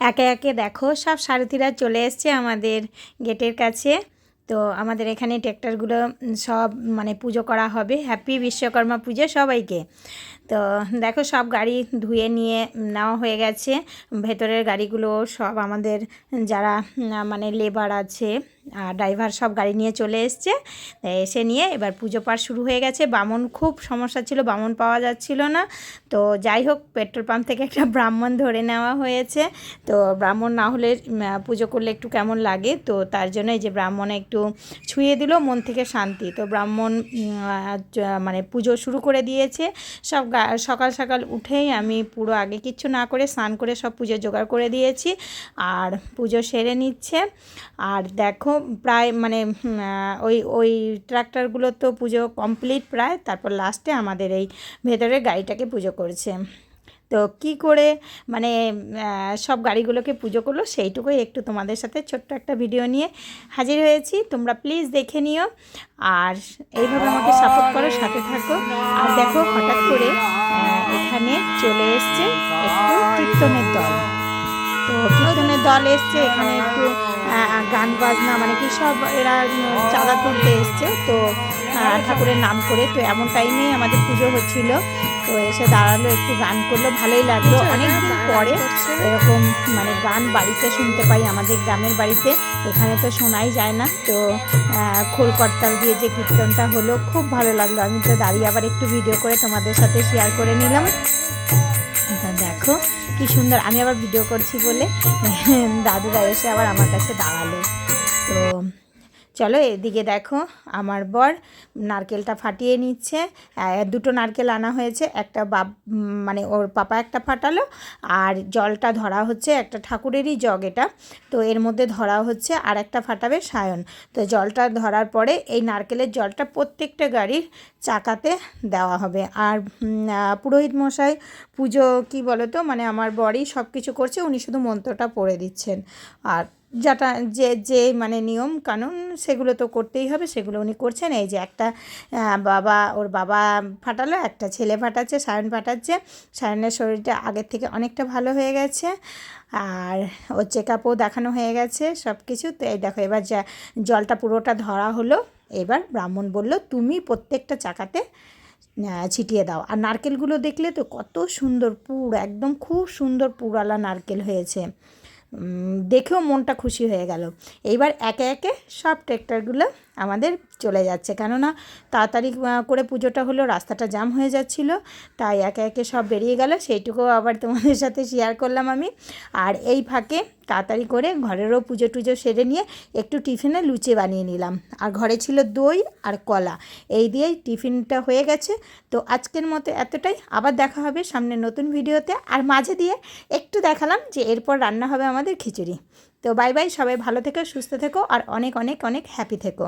একে একে দেখো সব সারথিরা চলে এসছে আমাদের গেটের কাছে। তো আমাদের এখানে ট্র্যাক্টরগুলো সব মানে পুজো করা হবে। হ্যাপি বিশ্বকর্মা পুজো সবাইকে। তো দেখো সব গাড়ি ধুয়ে নিয়ে নেওয়া হয়ে গেছে। ভেতরের গাড়িগুলো সব আমাদের যারা মানে লেবার আছে আর ড্রাইভার সব গাড়ি নিয়ে চলে এসছে। এসে নিয়ে এবার পুজো পাঠ শুরু হয়ে গেছে। বামন খুব সমস্যা ছিল, বামন পাওয়া যাচ্ছিল না। তো যাই হোক পেট্রোল পাম্প থেকে একটা ব্রাহ্মণ ধরে নেওয়া হয়েছে। তো ব্রাহ্মণ না হলে পুজো করলে একটু কেমন লাগে? তো তার জন্য এই যে ব্রাহ্মণ একটু ছুঁয়ে দিল, মন থেকে শান্তি। তো ব্রাহ্মণ মানে পুজো শুরু করে দিয়েছে। সব সকাল সকাল উঠেই আমি পুরো আগে কিছু না করে স্নান করে সব পুজো জোগাড় করে দিয়েছি। আর পুজো সেরে নিচ্ছে। আর দেখো প্রায় মানে ওই ওই ট্রাক্টরগুলো তো পুজো কমপ্লিট প্রায়। তারপর লাস্টে আমাদের এই ভেতরে গাড়িটাকে পুজো করছে। তো কি করে মানে সব গাড়িগুলোকে পুজো করল, সেইটুকুই একটু তোমাদের সাথে ছোট্ট একটা ভিডিও নিয়ে হাজির হয়েছি। তোমরা প্লিজ দেখে নিও আর এইভাবে আমাকে সাপোর্ট করো, সাথে থাকো। আর দেখো, হঠাৎ করে এখানে চলে এসছে একটু কীর্তনের দল। তো কীর্তনের দল এসছে, এখানে একটু গান বাজনা মানে কি সব এরা চাঁদা তুলতে এসছে। তো ঠাকুরের নাম করে, তো এমন টাইমেই আমাদের পুজো হচ্ছিল। তো এসে দাঁড়াল একটু গান করল ভালোই লাগল। অনেকদিন পরে এরকম মানে গান বাড়িতে শুনতে পাই আমাদের গ্রামের বাড়িতে এখানে তো শোনাই যায় না। তো আহ, খোল করতাল দিয়ে যে কীর্তনটা হলো খুব ভালো লাগল। আমি তো দাঁড়িয়ে আবার একটু ভিডিও করে তোমাদের সাথে শেয়ার করে নিলাম। দেখো কি সুন্দর। আমি আবার ভিডিও করছি বলে দাদুরা এসে আবার আমার কাছে দাঁড়াল। তো চলো এদিকে দেখো, আমার বর নারকেলটা ফাটিয়ে নিচ্ছে। দুটো নারকেল আনা হয়েছে, একটা বাপ মানে ওর পাপা একটা ফাটালো, আর জলটা ধরা হচ্ছে একটা ঠাকুরেরই জগ এটা। তো এর মধ্যে ধরা হচ্ছে আর একটা ফাটাবে সায়ন। তো জলটা ধরার পরে এই নারকেলের জলটা প্রত্যেকটা গাড়ির চাকাতে দেওয়া হবে। আর পুরোহিত মশাই পুজো কি বলো তো মানে আমার বরই সব কিছু করছে, উনি শুধু মন্ত্রটা পড়ে দিচ্ছেন। আর যেটা যে যে মানে নিয়ম কানুন সেগুলো তো করতেই হবে, সেগুলো উনি করছেন। এই যে একটা বাবা, ওর বাবা ফাটালো, একটা ছেলে ফাটাচ্ছে, সায়ন ফাটাচ্ছে। সায়নের শরীরটা আগের থেকে অনেকটা ভালো হয়ে গেছে। আর ওর চেক আপও দেখানো হয়ে গেছে সব কিছু তো এই দেখো, এবার যা, জলটা পুরোটা ধরা হলো। এবার ব্রাহ্মণ বলল, তুমি প্রত্যেকটা চাকাতে ছিটিয়ে দাও। আর নারকেলগুলো দেখলে তো কত সুন্দর পুর, একদম খুব সুন্দর পুরালা নারকেল হয়েছে। দেখেও মনটা খুশি হয়ে গেল। এইবার একে একে সব ট্র্যাক্টরগুলো আমাদের চলে যাচ্ছে। কেননা তাড়াতাড়ি করে পুজোটা হলো, রাস্তাটা জাম হয়ে যাচ্ছিল, তাই একে একে সব বেরিয়ে গেল। সেইটুকুও আবার তোমাদের সাথে শেয়ার করলাম আমি। আর এই ফাঁকে তাড়াতাড়ি করে ঘরেরও পুজো টুজো সেরে নিয়ে একটু টিফিনে লুচি বানিয়ে নিলাম। আর ঘরে ছিল দই আর কলা। এই দিয়েই টিফিনটা হয়ে গেছে। তো আজকের মতো এতটাই। আবার দেখা হবে সামনে নতুন ভিডিওতে। আর মাঝে দিয়ে একটু দেখালাম যে এরপর রান্না হবে আমাদের খিচুড়ি। তো বাই বাই, সবাই ভালো থেকো, সুস্থ থেকো, আর অনেক অনেক অনেক হ্যাপি থেকো।